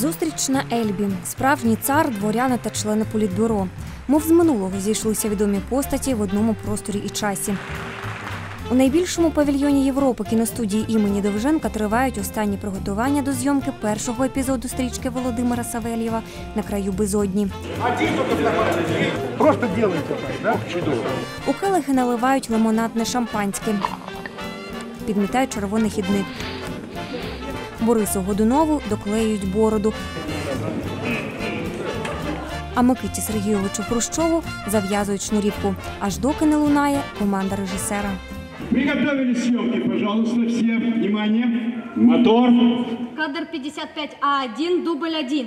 Зустріч на Ельбі. Справжній цар, дворяни та члени політбюро. Мов з минулого зійшлися відомі постаті в одному просторі і часі. У найбільшому павільйоні Європи кіностудії імені Довженка тривають останні приготування до зйомки першого епізоду стрічки Володимира Савельєва на краю безодні. Просто так? Чудово. У келихи наливають лимонадне шампанське, підмітають червоний хідник. Борису Годунову доклеюють бороду. А Микиті Сергійовичу Хрущову зав'язують шнурівку, аж доки не лунає команда режисера. Приготовили съемки, пожалуйста, все. Внимание. Мотор. Кадр 55А1, дубль 1.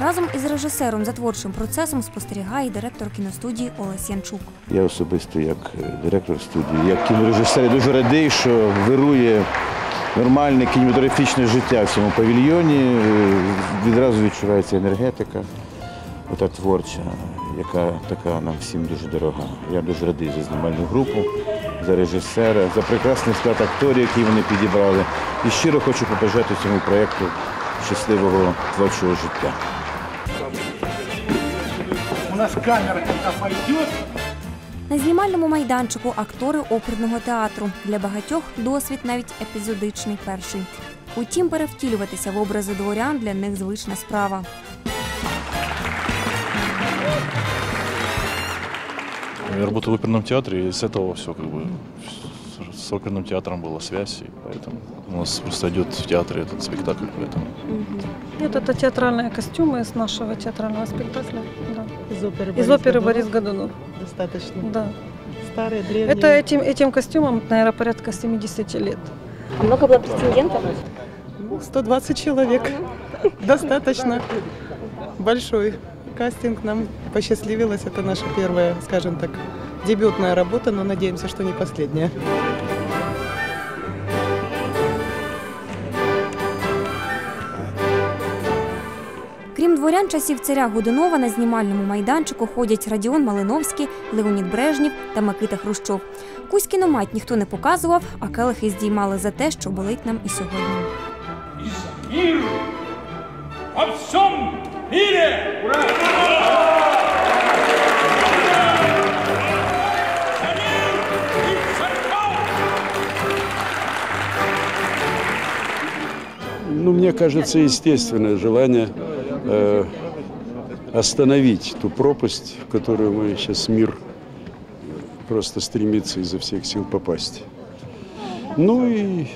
Разом із режисером за творчим процесом спостерігає директор кіностудії Олесь Янчук. Я особисто як е, директор студії, як кінорежисер дуже радий, що вирує нормальне кінематографічне життя в цьому павільйоні. Е, Відразу відчувається енергетика, ота творча, яка така нам всім дуже дорога. Я дуже радий за знімальну групу, за режисера, за прекрасний склад акторів, який вони підібрали. І щиро хочу побажати цьому проєкту щасливого творчого життя У нас камера, когда пойдет, На знімальному майданчику актори оперного театру. Для багатьох досвід навіть епізодичний перший. Утім, перевтілюватися в образи дворян для них звична справа. Я работал в оперном театре, и с этого все как бы с- с оперным театром была связь, и поэтому у нас просто идет в театре этот спектакль, поэтому Нет, это театральные костюмы из нашего театрального спектакля. Да. Из оперы Из Борис оперы Годунов. Борис Годунов. Достаточно. Да. Старые, древние. Это этим, этим костюмом, наверное, порядка 70 лет. А много было претендентов? Ну, 120 человек. Достаточно большой кастинг. Нам посчастливилось. Это наша первая, скажем так, дебютная работа, но надеемся, что не последняя. Дворян часів царя Годунова на знімальному майданчику ходять Радіон Малиновський, Леонід Брежнів та Микита Хрущов. Кузь кіномать ніхто не показував, а келихи здіймали за те, що болить нам і сьогодні. Мир во всем мире. Ура! За мир и церковь! Ну, мне кажется, естественное желание э, остановить ту пропасть, в которую мы сейчас мир просто стремится изо всех сил попасть. Ну и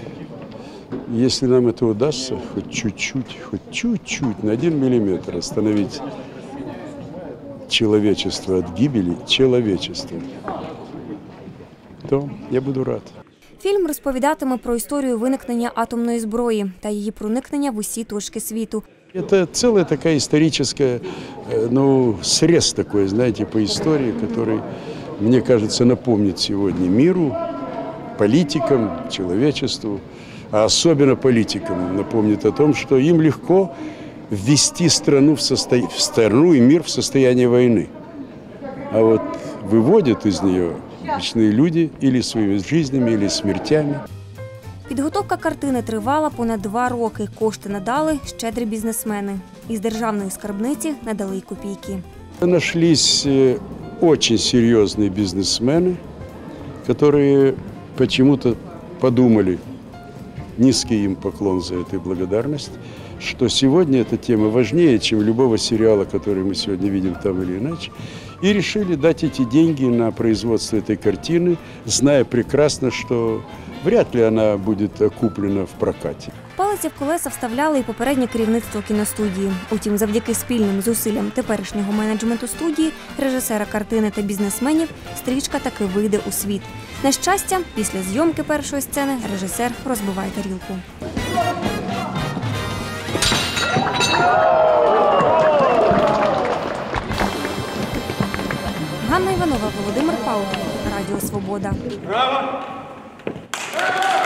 если нам это удастся, хоть чуть-чуть, хоть чуть-чуть, на один миллиметр остановить человечество от гибели, человечество, то я буду рад. Фільм розповідатиме про історію виникнення атомної зброї та її проникнення в усі точки світу. Это целая такая историческая, э, ну, срез такой, знаете, по истории, который, мне кажется, напомнит сегодня миру, политикам, человечеству, а особенно политикам напомнит о том, что им легко ввести страну, в состо... в страну и мир в состояние войны. А вот выводят из нее обычные люди или своими жизнями, или смертями. Підготовка картини тривала понад два роки. Кошти надали щедрі бізнесмени. Із державної скарбниці надали й копійки. Нашлись э, очень серьезные бизнесмены, которые почему-то подумали, низкий им поклон за эту благодарность, что сегодня эта тема важнее, чем любого сериала, который мы сегодня видим там или иначе, и решили дать эти деньги на производство этой картины, зная прекрасно, что вряд ли она будет окуплена в прокате. Палиці в колеса вставляли і попереднє керівництво кіностудії. Утім, завдяки спільним зусиллям теперішнього менеджменту студії, режисера картини та бізнесменів, стрічка таки вийде у світ. На щастя, після зйомки першої сцени режисер розбиває тарілку. Ганна Іванова, Володимир Павлов, Радіо Свобода. Браво! Yeah.